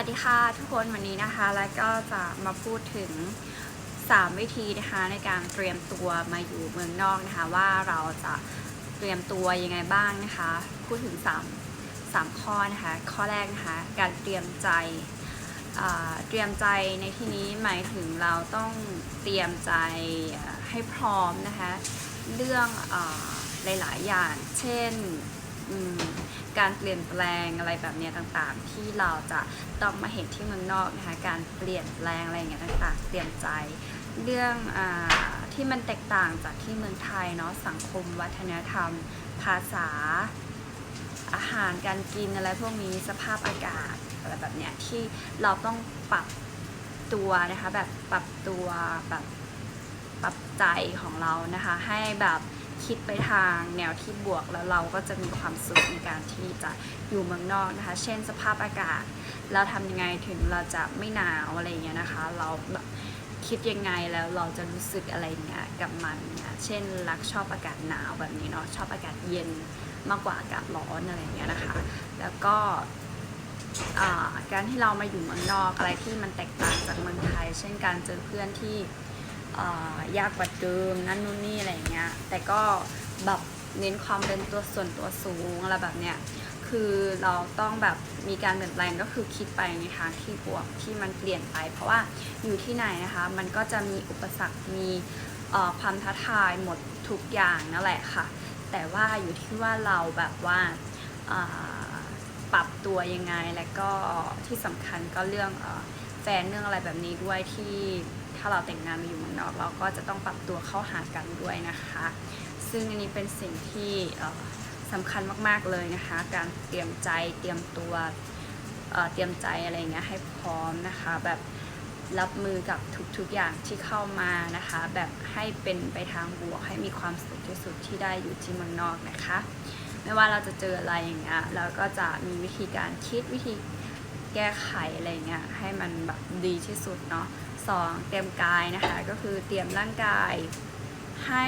วัสดีค่ะทุกคนวันนี้นะคะแล้วก็จะมาพูดถึง 3 วิธีนะคะในการเตรียมตัวมาอยู่เมืองนอกนะคะว่าเราจะเตรียมตัวยังไงบ้างนะคะพูดถึง 3 3 ข้อนะคะข้อแรกนะคะการเตรียมใจเตรียมใจในที่นี้หมายถึงเราต้องเตรียมใจให้พร้อมนะคะเรื่องอาหลาย ๆ อย่าง เช่น การเปลี่ยนแปลงอะไรแบบเนี้ยต่างๆ ที่เราจะต้องมาเห็นที่เมืองนอกนะคะการเปลี่ยนแปลงอะไรอย่างเงี้ยต่างๆเตรียมใจเรื่องอาที่มันแตกต่างจากที่เมืองไทยเนาะสังคม วัฒนธรรม ภาษา อาหารการกินอะไรพวกนี้สภาพอากาศอะไรแบบเนี้ยที่เราต้องปรับตัวนะคะแบบปรับตัวแบบปรับใจของเรานะคะให้แบบ คิดไปทางแนวที่บวกแล้วเราก็จะมีความสุขในการที่จะอยู่เมืองนอกนะคะ เช่นสภาพอากาศ เราทำยังไงถึงเราจะไม่หนาวอะไรเงี้ยนะคะ เราแบบคิดยังไงแล้วเราจะรู้สึกอะไรเงี้ยกับมันเนี่ยเช่นรักชอบอากาศหนาวแบบนี้เนาะชอบอากาศเย็นมากกว่าอากาศร้อนอะไรเงี้ยนะคะ แล้วก็การที่เรามาอยู่เมืองนอกอะไรที่มันแตกต่างจากเมืองไทย เช่นการเจอเพื่อนที่ ยากกว่าเดิมนั่นนู่นนี่อะไรเงี้ยแต่ก็แบบเน้นความเป็นตัวส่วนตัวสูงอะไรแบบเนี้ยคือเราต้องแบบมีการเปลี่ยนแปลงก็คือคิดไปในทางที่บวกที่มันเปลี่ยนไป เพราะว่าอยู่ที่ไหนนะคะมันก็จะมีอุปสรรคมีความท้าทายหมดทุกอย่างนั่นแหละค่ะ แต่ว่าอยู่ที่ว่าเราแบบว่าปรับตัวยังไงและก็ที่สำคัญก็เรื่องอแฟนเรื่องอะไรแบบนี้ด้วยที่ ถ้าเราแต่งงานมาอยู่เมืองนอก เราก็จะต้องปรับตัวเข้าหากันด้วยนะคะ ซึ่งอันนี้เป็นสิ่งที่สำคัญมากๆเลยนะคะ การเตรียมใจเตรียมตัวเตรียมใจอะไรเงี้ยให้พร้อมนะคะ แบบรับมือกับทุกๆอย่างที่เข้ามานะคะ แบบให้เป็นไปทางบวก ให้มีความสุขที่สุดที่ได้อยู่ที่เมืองนอกนะคะ ไม่ว่าเราจะเจออะไรอย่างเงี้ยเราก็จะมีวิธีการคิดวิธีแก้ไขอะไรเงี้ยให้มันแบบดีที่สุดเนาะ สองเตรียมกายนะคะ ก็คือเตรียมร่างกายให้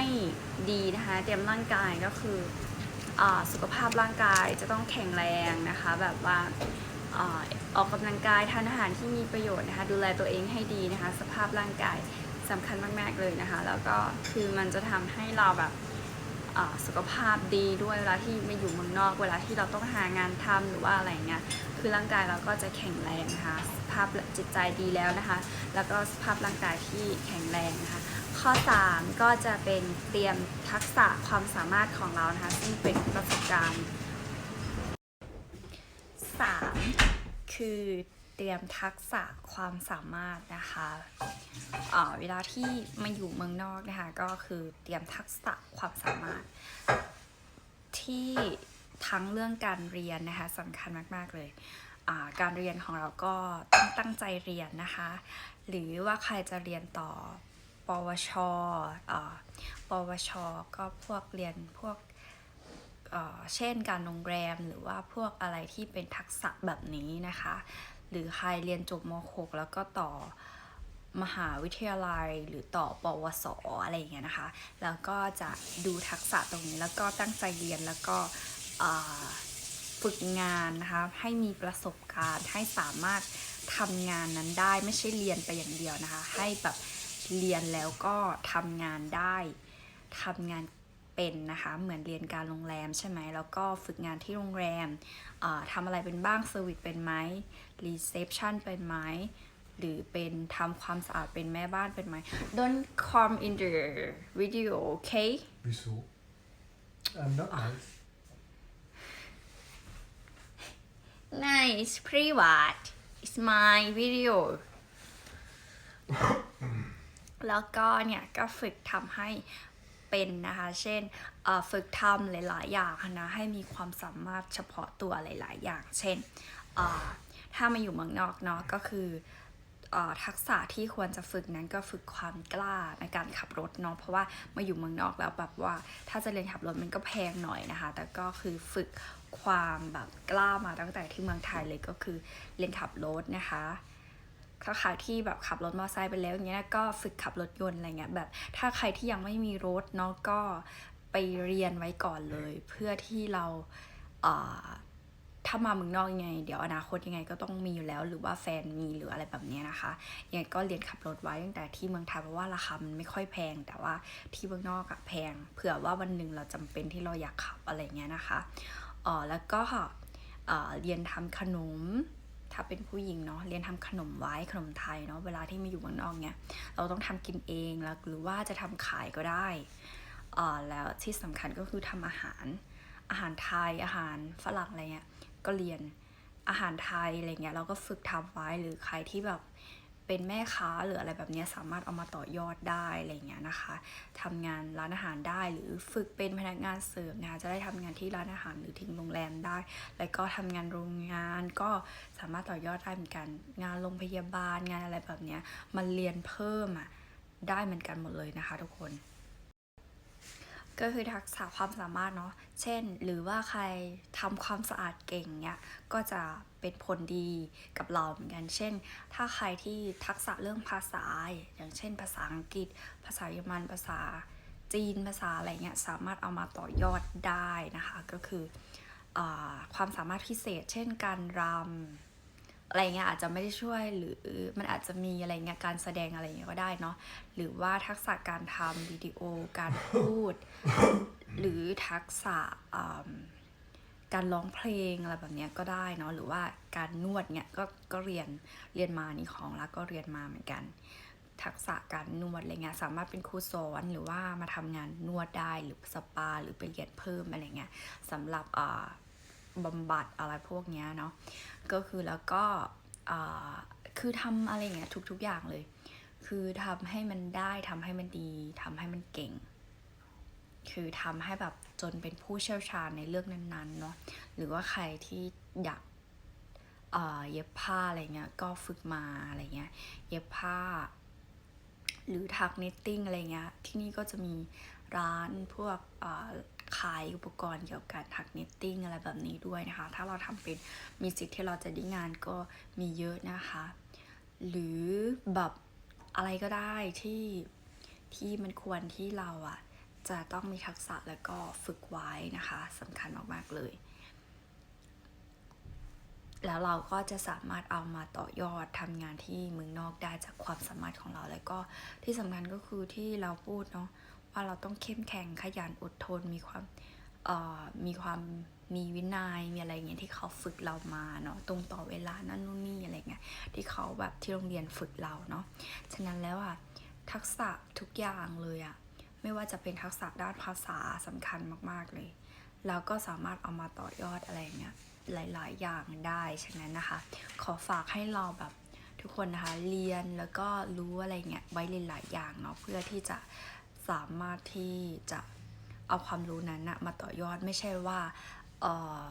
ดีนะคะ เตรียมร่างกายก็คืออสุขภาพร่างกายจะต้องแข็งแรงนะคะ แบบว่าออกกกำลังกายทานอาหารที่มีประโยชน์นะคะ ดูแลตัวเองให้ดีนะคะ สภาพร่างกายสำคัญมาก ๆ เลยนะคะ แล้วก็คือมันจะทำให้เราแบบ สุขภาพดีด้วยเวลาที่ไม่อยู่เมืองนอก เวลาที่เราต้องหางานทำหรือว่าอะไรเงี้ยคือร่างกายเราก็จะแข็งแรงนะคะสภาพจิตใจดีแล้วนะคะ แล้วก็สภาพร่างกายที่แข็งแรงนะคะข้อ 3 ก็จะเป็นเตรียมทักษะความสามารถของเรานะคะซึ่งเป็นประสบการณ์ 3 คือ เตรียมทักษะความสามารถนะคะเออเวลาที่มาอยู่เมืองนอกนะคะก็คือเตรียมทักษะความสามารถ ที่ทั้งเรื่องการเรียนนะคะสำคัญมากๆเลยอ่าการเรียนของเราก็ต้องตั้งใจเรียนนะคะ หรือว่าใครจะเรียนต่อปวชอ่าปวช ก็พวกเรียนพวกเอ่อเช่นการโรงแรมหรือว่าพวกอะไรที่เป็นทักษะแบบนี้นะคะ หรือใครเรียนจบม .6 แล้วก็ต่อมหาวิทยาลัยหรือต่อปวสอะไรอย่างเงี้ยนะคะ แล้วก็จะดูทักษะตรงนี้แล้วก็ตั้งใจเรียนแล้วก็ฝึกงานนะคะให้มีประสบการณ์ให้สามารถทำงานนั้นได้ไม่ใช่เรียนไปอย่างเดียวนะคะ ให้แบบเรียนแล้วก็ทำงานได้ทำงาน เป็นนะคะเหมือนเรียนการโรงแรมใช่ไหมแล้วก็ฝึกงานที่โรงแรมอ่าทำอะไรเป็นบ้างเซอร์วิสเป็นไหมรีเซพชันเป็นไหมหรือเป็นทำความสะอาดเป็นแม่บ้านเป็นไหม Don't come in the video okay Wieso? I'm not nice. Nice private It's my video แล้วก็เนี่ยก็ฝึกทำให้ เป็นนะคะ เช่นฝึกทำหลาย ๆ อย่างนะให้มีความสามารถเฉพาะตัวหลาย ๆ อย่าง เช่นถ้ามาอยู่เมืองนอกเนาะก็คืออทักษะที่ควรจะฝึกนั้นก็ฝึกความกล้าในการขับรถเนาะเพราะว่ามาอยู่เมืองนอกแล้วแบบว่า ถ้าจะเรียนขับรถมันก็แพงหน่อยนะคะ แต่ก็คือฝึกความแบบกล้ามาตั้งแต่ที่เมืองไทยเลยก็คือเรียนขับรถนะคะ ครที่แบบขับรถมอเตอร์ไซค์ไปแล้วอย่างเงี้ยก็ฝึกขับรถยนต์อะไรเงี้ยแบบถ้าใครที่ยังไม่มีรถเนาะก็ไปเรียนไว้ก่อนเลย เพื่อที่เราเอ่อถ้ามาเมืองนอกยังไง เดี๋ยวอนาคตยังไงก็ต้องมีอยู่แล้ว หรือว่าแฟนมีหรืออะไรแบบเนี้ยนะคะยังไงก็เรียนขับรถไว้ตั้งแต่ที่เมืองไทยเพราะว่าราคามันไม่ค่อยแพง แต่ว่าที่เมืองนอกอะแพง เผื่อว่าวันหนึ่งเราจำเป็นที่เราอยากขับอะไรเงี้ยนะคะเออแล้วก็เอ่อเรียนทำขนม ถ้าเป็นผู้หญิงเนาะเรียนทำขนมไว้ขนมไทยเนาะเวลาที่มาอยู่เมืองนอกเนี่ยเราต้องทำกินเองแล้วหรือว่าจะทำขายก็ได้อ่อแล้วที่สำคัญก็คือทำอาหาร อาหารไทยอาหารฝรั่งอะไรเงี้ยก็เรียนอาหารไทยอะไรเงี้ยเราก็ฝึกทำไว้หรือใครที่แบบ เป็นแม่ค้าหรืออะไรแบบนี้สามารถเอามาต่อยอดได้อะไรเงี้ยนะคะทำงานร้านอาหารได้หรือฝึกเป็นพนักงานเสิร์ฟนะคะจะได้ทำงานที่ร้านอาหารหรือทิ้งโรงแรมได้ แล้วก็ทำงานโรงงานก็สามารถต่อยอดได้เหมือนกันงานโรงพยาบาลงานอะไรแบบนี้มันเรียนเพิ่มอะได้เหมือนกันหมดเลยนะคะทุกคน ก็คือทักษะความสามารถเนาะ เช่น หรือว่าใครทำความสะอาดเก่งเนี่ย ก็จะเป็นผลดีกับเราเหมือนกัน เช่น ถ้าใครที่ทักษะเรื่องภาษา อย่างเช่น ภาษาอังกฤษ ภาษาเยอรมัน ภาษาจีน ภาษาอะไรเงี้ย สามารถเอามาต่อยอดได้นะคะ ก็คืออาความสามารถพิเศษ เช่น การรำ อะไรเงี้ยอาจจะไม่ได้ช่วยหรือมันอาจจะมีอะไรเงี้ยการแสดงอะไรเงี้ยก็ได้เนาะหรือว่าทักษะการทำวิดีโอการพูด หรือทักษะการร้องเพลงอะไรแบบเนี้ยก็ได้เนาะหรือว่าการนวดเนี่ยก็ก็เรียนเรียนมานี่ของแล้วก็เรียนมาเหมือนกัน ทักษะการนวดอะไรเงี้ยสามารถเป็นครูสอนหรือว่ามาทำงานนวดได้หรือสปาหรือไปเรียนเพิ่มอะไรเงี้ยสำหรับอ่า บำบัดอะไรพวกเนี้ยเนาะก็คือแล้วก็คือทำอะไรเงี้ยทุกๆอย่างเลย คือทำให้มันได้ทำให้มันดีทำให้มันเก่ง คือทำให้แบบจนเป็นผู้เชี่ยวชาญในเรื่องนั้นๆเนาะหรือว่าใครที่อยากเย็บผ้าอะไรเงี้ยก็ฝึกมาอะไรเงี้ยเย็บผ้า หรือถักเนตติ้งอะไรเงี้ยที่นี่ก็จะมีร้านพวกอ่อ ขายอุปกรณ์เกี่ยวกับถักนิตติ้งอะไรแบบนี้ด้วยนะคะ ถ้าเราทำเป็นมีสิทธิ์ที่เราจะได้งานก็มีเยอะนะคะ หรือแบบอะไรก็ได้ที่ที่มันควรที่เราอะจะต้องมีทักษะแล้วก็ฝึกไว้นะคะสำคัญมากๆเลย แล้วเราก็จะสามารถเอามาต่อยอดทำงานที่เมืองนอกได้จากความสามารถของเรา แล้วก็ที่สำคัญก็คือที่เราพูดเนาะ ว่าเราต้องเข้มแข็งขยันอดทนมีความเอ่อมีความมีวินัยมีอะไรเงี้ยที่เขาฝึกเรามาเนาะตรงต่อเวลานั่นนู่นนี่อะไรเงี้ยที่เขาแบบที่โรงเรียนฝึกเราเนาะฉะนั้นแล้วอะทักษะทุกอย่างเลยอะไม่ว่าจะเป็นทักษะด้านภาษาสำคัญมากๆเลย แล้วก็สามารถเอามาต่อยอดอะไรเงี้ยหลาย ๆ อย่างได้ฉะนั้นนะคะ ขอฝากให้เราแบบทุกคนนะคะเรียนแล้วก็รู้อะไรเงี้ยไว้หลายๆอย่างเนาะเพื่อที่จะ สามารถที่จะเอาความรู้นั้นนะมาต่อยอดไม่ใช่ว่าเออ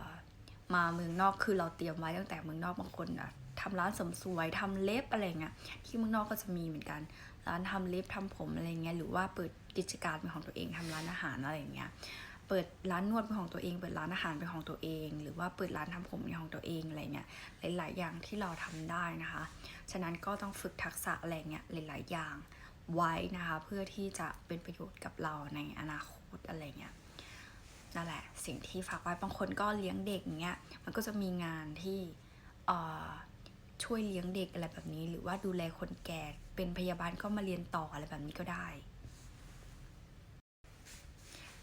มาเมืองนอกคือเราเตรียมไว้ตั้งแต่เมืองนอกบางคนอะทำร้านเสริมสวยทำเล็บอะไรเงี้ยที่เมืองนอกก็จะมีเหมือนกัน ร้านทำเล็บทำผมอะไรเงี้ยหรือว่าเปิดกิจการเป็นของตัวเองทำร้านอาหารอะไรเงี้ยเปิดร้านนวดเป็นของตัวเอง เปิดร้านอาหารเป็นของตัวเอง หรือว่าเปิดร้านทำผมเป็นของตัวเองอะไรเงี้ยหลาย ๆ อย่างที่เราทำได้นะคะ ฉะนั้นก็ต้องฝึกทักษะอะไรเงี้ยหลาย ๆ อย่าง ไว้นะคะ เพื่อที่จะเป็นประโยชน์กับเราในอนาคตอะไรเงี้ยนั่นแหละสิ่งที่ฝากไว้บางคนก็เลี้ยงเด็กอย่างเงี้ยมันก็จะมีงานที่เอ่อช่วยเลี้ยงเด็กอะไรแบบนี้ หรือว่าดูแลคนแก่เป็นพยาบาลก็มาเรียนต่ออะไรแบบนี้ก็ได้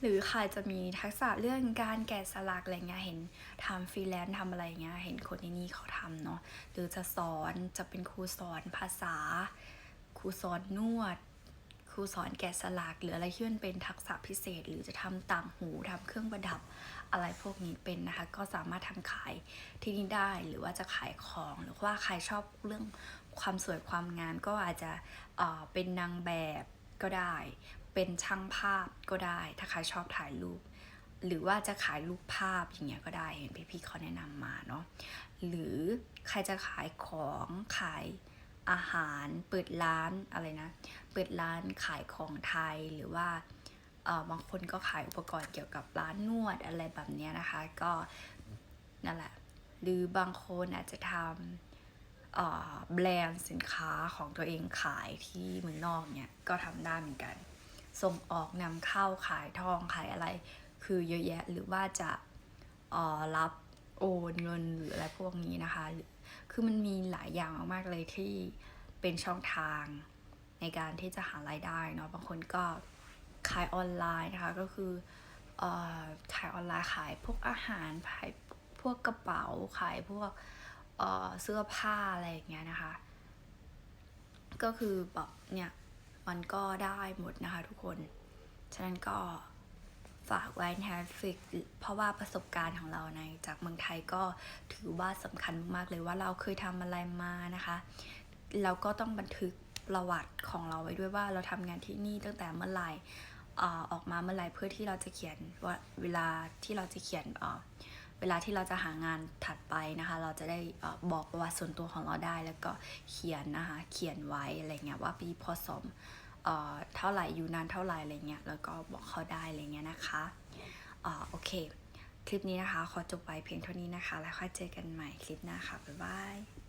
หรือใครจะมีทักษะเรื่องการแกะสลักอะไรเงี้ยเห็นทำฟรีแลนซ์ทำอะไรเงี้ยเห็นคนในนี้เขาทำเนาะหรือจะสอนจะเป็นครูสอนภาษา รูสอนนวด ครูสอนแกะสลักหรืออะไรที่มันเป็นทักษะพิเศษ หรือจะทำต่างหูทำเครื่องประดับอะไรพวกนี้เป็นนะคะ ก็สามารถทำขายที่นี่ได้หรือว่าจะขายของหรือว่าใครชอบเรื่องความสวยความงามก็อาจจะเเป็นนางแบบก็ได้ เป็นช่างภาพก็ได้ ถ้าใครชอบถ่ายรูปหรือว่าจะขายรูปภาพอย่างเงี้ยก็ได้เห็นพี่ๆเขาแนะนำมาเนาะหรือใครจะขายของขาย อาหารเปิดร้านอะไรนะ เปิดร้านขายของไทยหรือว่าบางคนก็ขายอุปกรณ์เกี่ยวกับร้านนวดอะไรแบบเนี้ยนะคะ ก็นั่นแหละ หรือบางคนอาจจะทำแบรนด์สินค้าของตัวเองขายที่เมืองนอกเนี่ยก็ทำได้เหมือนกัน ส่งออกนำเข้าขายทองขายอะไร คือเยอะแยะหรือว่าจะรับ โอนเงินหรืออะไรพวกนี้นะคะ คือมันมีหลายอย่างมากๆเลยที่เป็นช่องทางในการที่จะหารายได้เนาะ บางคนก็ขายออนไลน์นะคะ ก็คืออขายออนไลน์ขายพวกอาหาร ขายพวกกระเป๋า ขายพวกเอ่อเสื้อผ้าอะไรอย่างเงี้ยนะคะ ก็คือแบบเนี่ยมันก็ได้หมดนะคะทุกคน ฉะนั้นก็ ฝากไว้นะคะฝึกเพราะว่าประสบการณ์ของเราในจากเมืองไทยก็ถือว่าสำคัญมากเลยว่าเราเคยทำอะไรมานะคะเราก็ต้องบันทึกประวัติของเราไว้ด้วยว่าเราทำงานที่นี่ตั้งแต่เมื่อไหร่ออกมาเมื่อไหร่เพื่อที่เราจะเขียนว่าเวลาที่เราจะเขียนเวลาที่เราจะหางานถัดไปนะคะ เราจะได้อบอกประวัติส่วนตัวของเราได้ แล้วก็เขียนนะคะ เขียนไว้อะไรเงี้ยว่าปีพศ เอ่อเท่าไหร่อยู่นานเท่าไหร่อะไรเงี้ยแล้วก็บอกเขาได้อะไรเงี้ยนะคะอ่าโอเค คลิปนี้นะคะ ขอจบไปเพียงเท่านี้นะคะ แล้วค่อยเจอกันใหม่คลิปหน้าค่ะบ๊ายบาย